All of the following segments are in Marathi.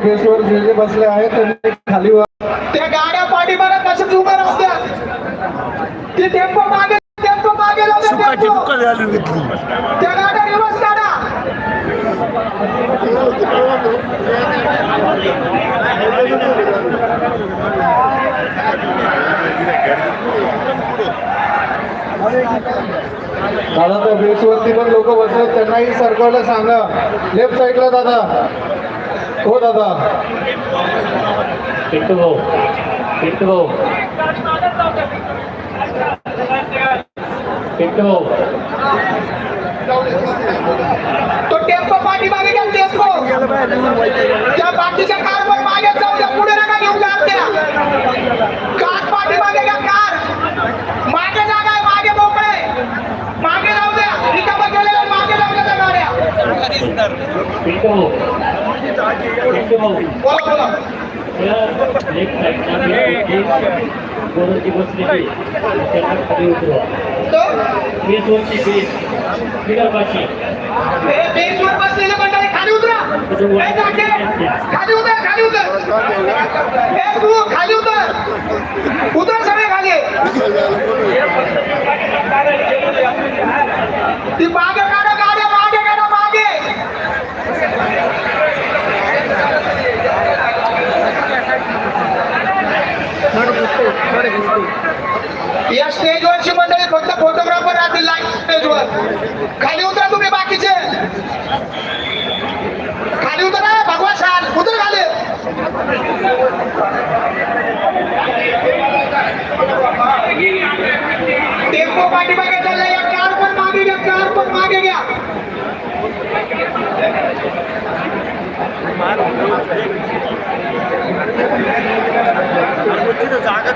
बेसवर जे जे बसले आहेत त्यांनी खाली त्या गाड्या पाठीमागे तशाच उभ्या राहत्या. ती टेम्पो मागे टेम्पो मागे त्या गाड्या रिवर्स काढा. दादा त्या बेसवरती पण लोक बसले त्यांनाही सरकारला सांगा. लेफ्ट साईडला दादा. हो दादा. पिंटू भाऊ पिंटू भाऊ. पिंटू भाऊ. तो टेम्पो पाठीमागे घ्या टेम्पो. त्या बाकीच्या कार पण मागे जाऊ द्या पुढे नका घेऊन जा त्या कार पाठीमागे घ्या कार. मागे जागा आहे मागे मोकळे मागे जाऊ द्या रिकामा केलेल्या मागे जाऊ द्या गाड्या. पिंटू भाऊ पिंटू भाऊ बोला बोला लेफ्ट साईडला गोरची बसलेली त्यांना खाली उतरवा तो बेस वरची बेस बिगरपाशी हे बेसवर बसलेले मंडळी खाली उतरा हे जागे, खाली उतर. खाली उतर हे तू खाली उतर उतर सगळे खाली ती मागे काढा गाड्या मागे काढा मागे या स्टेजवरची मंडळी फक्त फोटोग्राफर राहतील लाईव्ह स्टेजवर खाली उतरा तुम्ही बाकीचे. खाली उतरा भगवान शाल. उतर खाली. टेम्पो पाठीमागे चाललाय या कार पण मागे घ्या कार पण मागे घ्या. जागा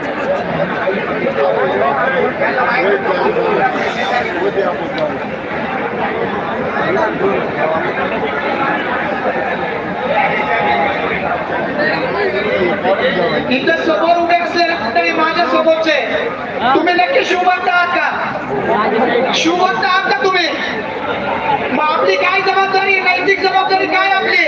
इथं समोर उभे असलेले मंडळी माझ्या समोरचे. तुम्ही नक्की शुभंत आहात का? शुभंत आहात का तुम्ही? मग आपली काय जबाबदारी? नैतिक जबाबदारी काय आपली?